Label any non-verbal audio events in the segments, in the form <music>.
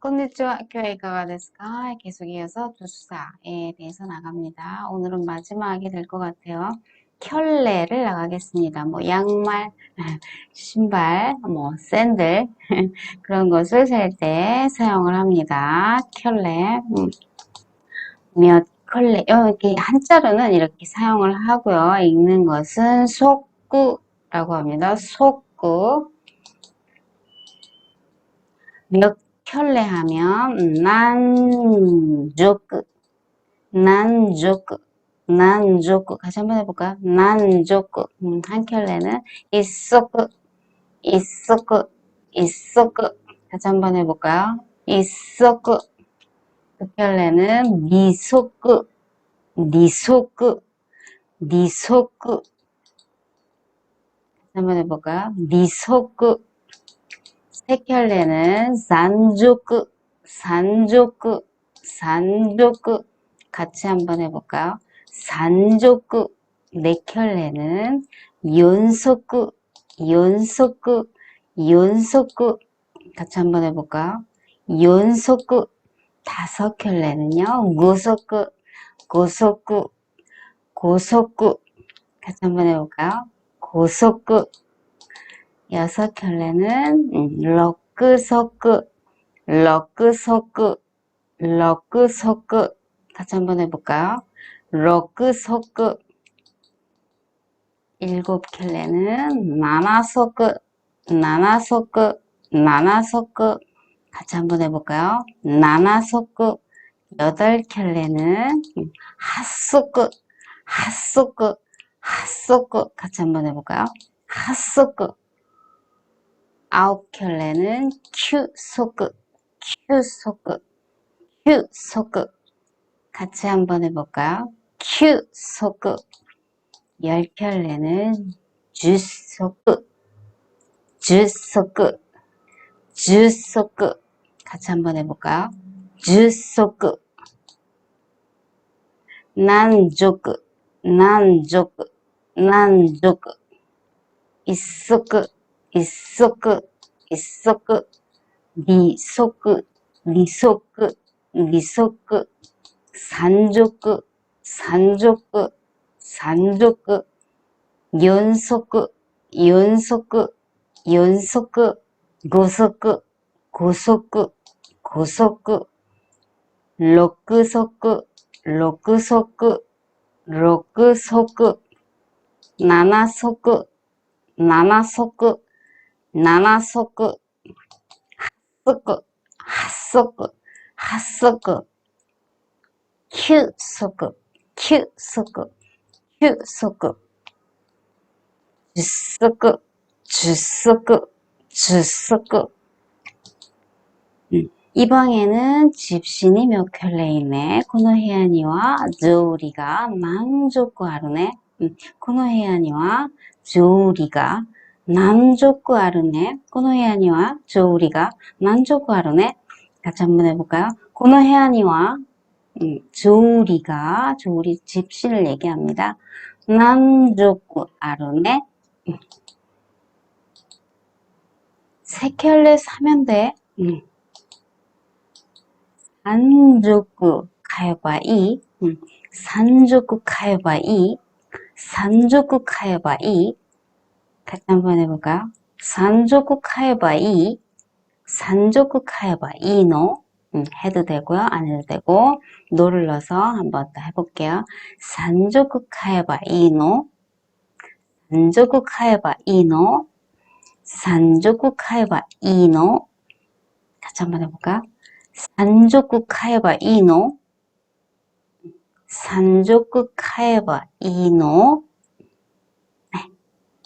konnichiwa, 교회가 됐을까? 계속 이어서 두사에 대해서 나갑니다. 오늘은 마지막이 될 것 같아요. 켤레를 나가겠습니다. 뭐 양말, <laughs> 신발, 뭐 샌들 <laughs> 그런 것을 살 때 사용을 합니다. 켤레 음. 몇 켤레 여기 한자로는 이렇게 사용을 하고요. 읽는 것은 속구라고 합니다. 속구 몇 켤레 하면 난조크 난조크 난조크 같이 한번 해볼까요? 난조크 음, 한 켤레는 이소크 이소크 이소크 같이 한번 해볼까요? 이소크 그 켤레는 미소크 니소크 니소크 한번 해볼까요? 니소 크 세켤레는 산조크, 산조크, 산조크 같이 한번 해볼까요? 산조크 네켤레는 연속크, 연속크, 연속크 같이 한번 해볼까요? 연속크 다섯 켤레는요 고속크, 고속크, 고속크 같이 한번 해볼까요? 고속크 여섯 켤레는 음, 럭크서크, 럭크서크, 럭크서크 같이 한번 해볼까요? 럭크서크 일곱 켤레는 나나서크, 나나서크, 나나서크 같이 한번 해볼까요? 나나서크 여덟 켤레는 핫소크, 핫소크, 핫소크 같이 한번 해볼까요? 핫소크 아홉 켤레는 큐소크, 큐소크, 큐소크 같이 한번 해볼까요? 큐소크 열 켤레는 주소크, 주소크, 주소크 같이 한번 해볼까요? 주소크 난조크, 난조크, 난조크 이소크 이소크, 이소크, 니소크, 니소크, 니소크, 산조크, 산조크, 산조크, 연소크, 연소크, 연소크, 고소크, 고소 나나소크, 핫소크, 핫소크, 핫소크, 큐소크, 큐소크, 큐소크, 주소크, 주소크, 주소크. 이 방에는 집신이 몇 켤레 있네. 코노헤아니와 조우리가 만족고 하루네. 코노헤아니와 조우리가 만족하루네. 고노해안이와 조우리가 만족하루네. 같이 한번 해볼까요? 고노해안이와 음, 조우리가 조우리 집시를 얘기합니다. 만족하루네. 음. 세 켤레 사면 돼. 음. 산족구 가요바이 산족구 가요바이 산족구 가요바이 같이 한번 해볼까요? 산조구 카에바 이, 산조구 카에바 이노 음, 해도 되고요. 안 해도 되고 노를 넣어서 한번 더 해볼게요. 산조구 카에바 이노, 산조구 카에바 이노, 산조구 카에바 이노 같이 한번 해볼까요? 산조구 카에바 이노, 산조구 카에바 이노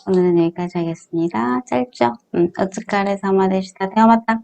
오늘은 여기까지 하겠습니다. 짧죠? 음, 어츠카레 사마 되시다. 대화 맞다.